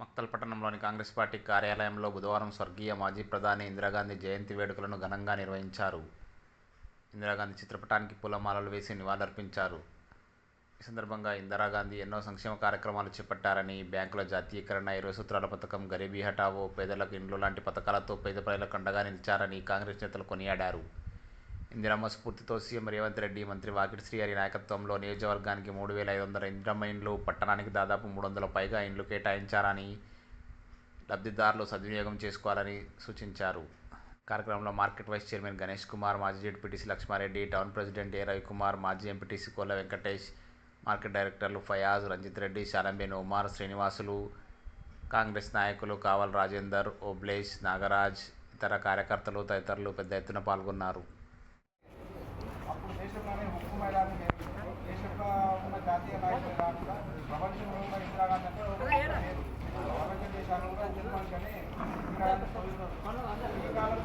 మక్తల్ పట్టణంలోని కాంగ్రెస్ పార్టీ కార్యాలయంలో బుధవారం స్వర్గీయ మాజీ ప్రధాని ఇందిరాగాంధీ జయంతి వేడుకలను ఘనంగా నిర్వహించారు. ఇందిరాగాంధీ చిత్రపటానికి పూలమాలలు వేసి నివాళులర్పించారు. ఈ సందర్భంగా ఇందిరాగాంధీ ఎన్నో సంక్షేమ కార్యక్రమాలు చేపట్టారని బ్యాంకుల జాతీయకరణ ఇరవై సూత్రాల పథకం గరీబీ హఠావో పేదలకు ఇండ్లు లాంటి పథకాలతో పేద ప్రజలకు అండగా నిలిచారని కాంగ్రెస్ నేతలు కొనియాడారు. ఇందిరమ్మ స్ఫూర్తితో సీఎం రేవంత్ రెడ్డి మంత్రి వాకిటి శ్రీహరి నాయకత్వంలో నియోజకవర్గానికి మూడు వేల ఐదు వందల ఇందిరమ్మ ఇండ్లు పట్టణానికి దాదాపు మూడు వందల పైగా ఇండ్లు కేటాయించారని లబ్ధిదారులు సద్వినియోగం చేసుకోవాలని సూచించారు. కార్యక్రమంలో market vice chairman Ganesh Kumar మాజీ ZPTC Lakshma Reddy town president A Ravikumar మాజీ ఎంపీటీసీ కోల వెంకటేష్ మార్కెట్ డైరెక్టర్లు ఫయాజ్ రంజిత్ రెడ్డి శాలంబేని ఉమార్ శ్రీనివాసులు కాంగ్రెస్ నాయకులు కావల్ రాజేందర్ ఓబ్లేష్ నాగరాజ్ ఇతర కార్యకర్తలు తదితరులు పెద్ద ఎత్తున పాల్గొన్నారు. దేశంలోనే ఉక్కు మేడాన్ని నేర్పించారు దేశంలో ఉన్న జాతీయ నాయకులు కాకుండా ప్రపంచంలో ఉన్న ఇందిరాగాంధీ అంటే ప్రపంచ దేశాలు కూడా ఉక్కు మనిషిని ఈ కాలం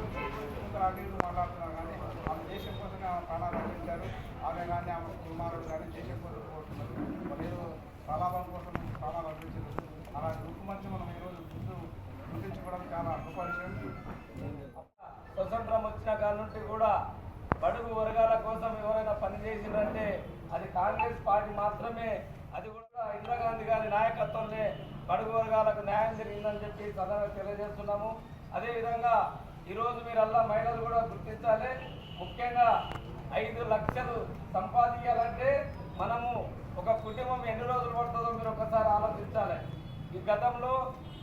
కొంత అటు ఇటు మాట్లాడుతున్నారు కానీ ఆమె దేశం కోసమే ఆమె ప్రాణాలు అర్పించారు ఆమె కానీ ఆమె కుమారుడు కానీ దేశం కోసం కోరుతున్నారు వాళ్ళు ప్రలాభం కోసం ప్రాణాలు అర్పించారు అలాంటి ఉక్కు మనిషి మనం ఈరోజు గుర్తు గుర్తించుకోవడం చాలా గొప్ప విషయం స్వతంత్రం వచ్చిన కాడ నుండి కూడా బడుగు వర్గాల కోసం ఎవరైనా పనిచేసిందంటే అది కాంగ్రెస్ పార్టీ మాత్రమే. అది కూడా ఇందిరాగాంధీ గారి నాయకత్వంలో బడుగు వర్గాలకు న్యాయం జరిగిందని చెప్పి సదనంగా తెలియజేస్తున్నాము. అదేవిధంగా ఈరోజు మీరల్లా మహిళలు కూడా గుర్తించాలి. ముఖ్యంగా ఐదు లక్షలు సంపాదించాలంటే మనము ఒక కుటుంబం ఎన్ని రోజులు పడుతుందో మీరు ఒకసారి ఆలోచించాలి. ఈ గతంలో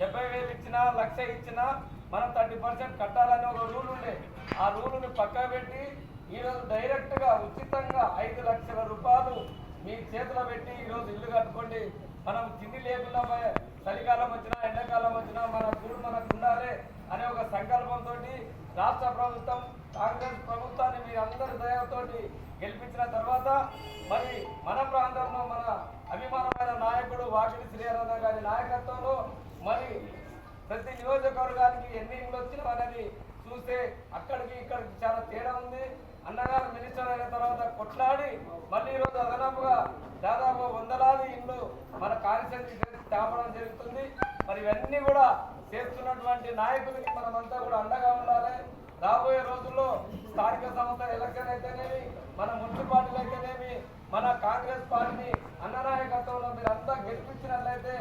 డెబ్బై వేలు ఇచ్చినా లక్ష ఇచ్చినా మనం థర్టీ పర్సెంట్ కట్టాలని ఒక రూల్ ఉండే. ఆ రూల్ని పక్క పెట్టి ఈరోజు డైరెక్ట్గా ఉచితంగా ఐదు లక్షల రూపాయలు మీ చేతిలో పెట్టి ఈరోజు ఇల్లు కట్టుకోండి. మనం తిండి లేకుండా చలికాలం వచ్చినా ఎండాకాలం వచ్చినా మన గురు మనకు ఉండాలి అనే ఒక సంకల్పంతో రాష్ట్ర ప్రభుత్వం కాంగ్రెస్ ప్రభుత్వాన్ని మీ అందరి దయతోటి గెలిపించిన తర్వాత మరి మన ప్రాంతంలో మన అభిమానమైన నాయకుడు వాకిడి శ్రీహరణ గారి నాయకత్వంలో మరి ప్రతి నియోజకవర్గానికి ఎన్ని ఇండ్లు వచ్చినా అనేది చూస్తే అక్కడికి ఇక్కడికి చాలా తేడా ఉంది. అన్నగారు మినిస్టర్ అయిన తర్వాత కొట్లాడి మళ్ళీ ఈరోజు అదనపుగా దాదాపు వందలాది ఇండ్లు మన కాన్స్టిట్యూన్సీ తేపడం జరుగుతుంది. మరి ఇవన్నీ కూడా చేస్తున్నటువంటి నాయకులకి మనమంతా కూడా అండగా ఉండాలి. రాబోయే రోజుల్లో స్థానిక సంస్థ ఎలక్షన్ అయితేనేమి మన మున్సిపాలిటీలు అయితేనేమి మన కాంగ్రెస్ పార్టీని అన్ననాయకత్వంలో మీరు అంతా గెలిపించినట్లయితే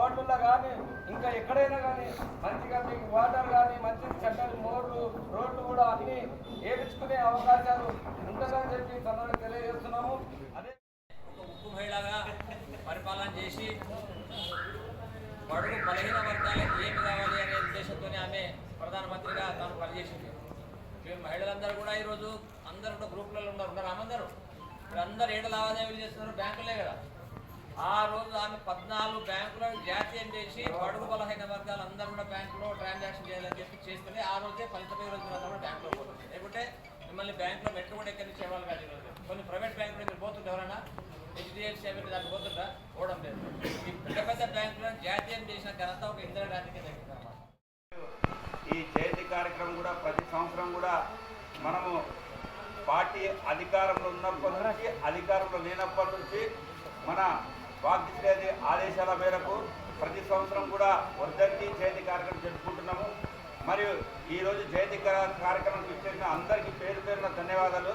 ఓట్లలో కానీ ఇంకా ఎక్కడైనా కానీ మంచిగా మీకు వాటర్ కానీ రోడ్లు కూడా అవకాశాలు ఉంటుందని చెప్పి తనను తెలియజేస్తున్నాము. అదే ఒక మహిళగా పరిపాలన చేసి బడుగు బలహీన వర్గాలకు ఏమి కావాలి అనే ఉద్దేశంతోనే ఆమె ప్రధానమంత్రిగా తాను పనిచేసింది. మేము మహిళలందరూ కూడా ఈరోజు అందరూ కూడా గ్రూపులలో ఉన్నారు. ఉన్నారు ఆమందరూ? ఇప్పుడు అందరూ ఏడు లావాదేవీలు చేస్తున్నారు? బ్యాంకులే కదా. ఆ రోజు ఆమె పద్నాలుగు బ్యాంకులను జాతీయం చేసి బడుగు బలహీన వర్గాలు అందరూ కూడా బ్యాంకులో ట్రాన్సాక్షన్ చేయాలని చెప్పి చేసుకుని ఆ రోజే ఫలితమే రోజు కూడా బ్యాంక్లో పోతుంది. లేకుంటే మిమ్మల్ని బ్యాంకులో మెట్టు కూడా ఎక్కడి నుంచి కాదు ఈరోజు కొన్ని ప్రైవేట్ బ్యాంకులు మీరు పోతుంటే ఎవరైనా హెచ్డిఎఫ్సి అవి దానికి పోతుందా పోవడం లేదు. ఈ పెద్ద పెద్ద బ్యాంకులను జాతీయం చేసిన ఘనత ఒక ఇందిరాగాంధీకి దక్కిందన్నమాట ఈ జయంతి కార్యక్రమం కూడా ప్రతి సంవత్సరం కూడా మనము పార్టీ అధికారంలో ఉన్నప్పటి నుంచి అధికారంలో లేనప్పటి నుంచి మన వాగ్దిశ్రేది ఆదేశాల మేరకు ప్రతి సంవత్సరం కూడా వర్ధంతి జయంతి ఈరోజు జయంతి కార్యక్రమం ఇచ్చేసిన అందరికీ పేరు పేరున ధన్యవాదాలు.